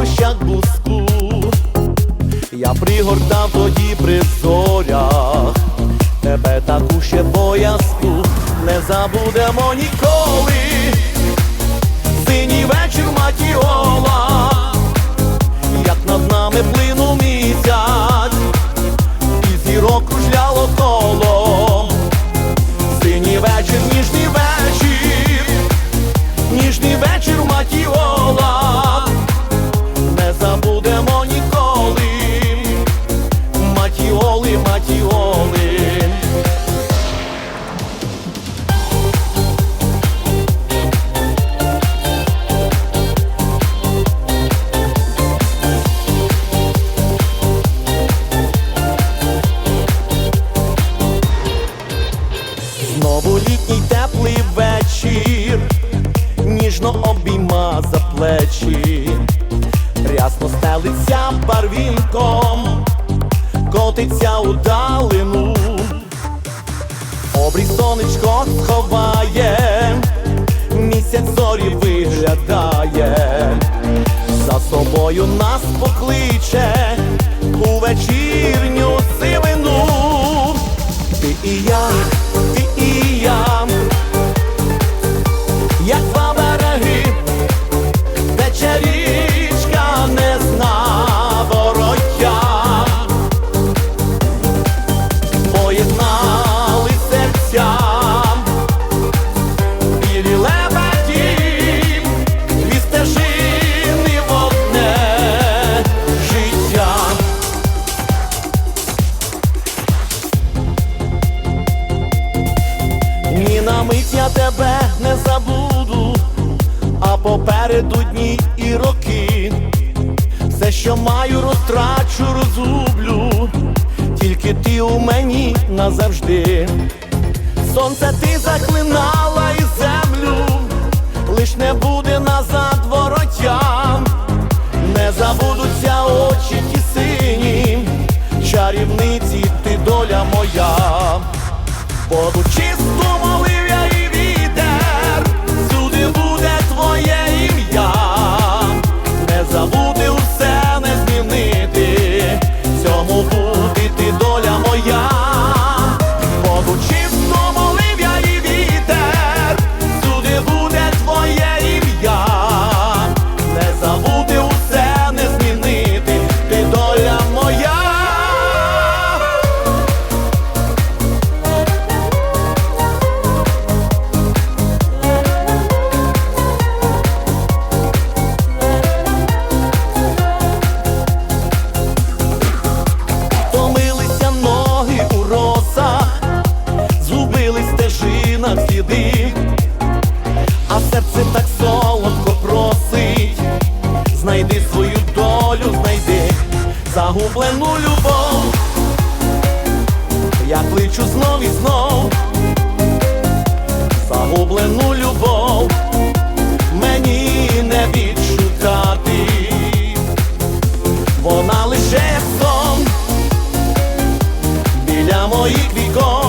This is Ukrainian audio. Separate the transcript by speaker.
Speaker 1: Ось пахощак буску, я пригортав тоді при зорях, тебе таку ще боязку. Не забудемо ніколи. Матіоли, матіоли. Знову літній теплий вечір, ніжно обійма за плечі, рясно стелиться барвінком, котиться у далину, обрій сонечко сховає, місяць зорі виглядає, за собою нас покличе Ні я тебе не забуду, а попереду дні і роки. Все, що маю, розтрачу, розгублю, тільки ти у мені назавжди. Сонце ти заклинала і землю, лиш не буде назад вороття, не забудуться очі ті сині, чарівниці ти доля моя. Воду чисту загублену любов, я кличу знов і знов, загублену любов, мені не відшукати, вона лише сон. Біля моїх вікон.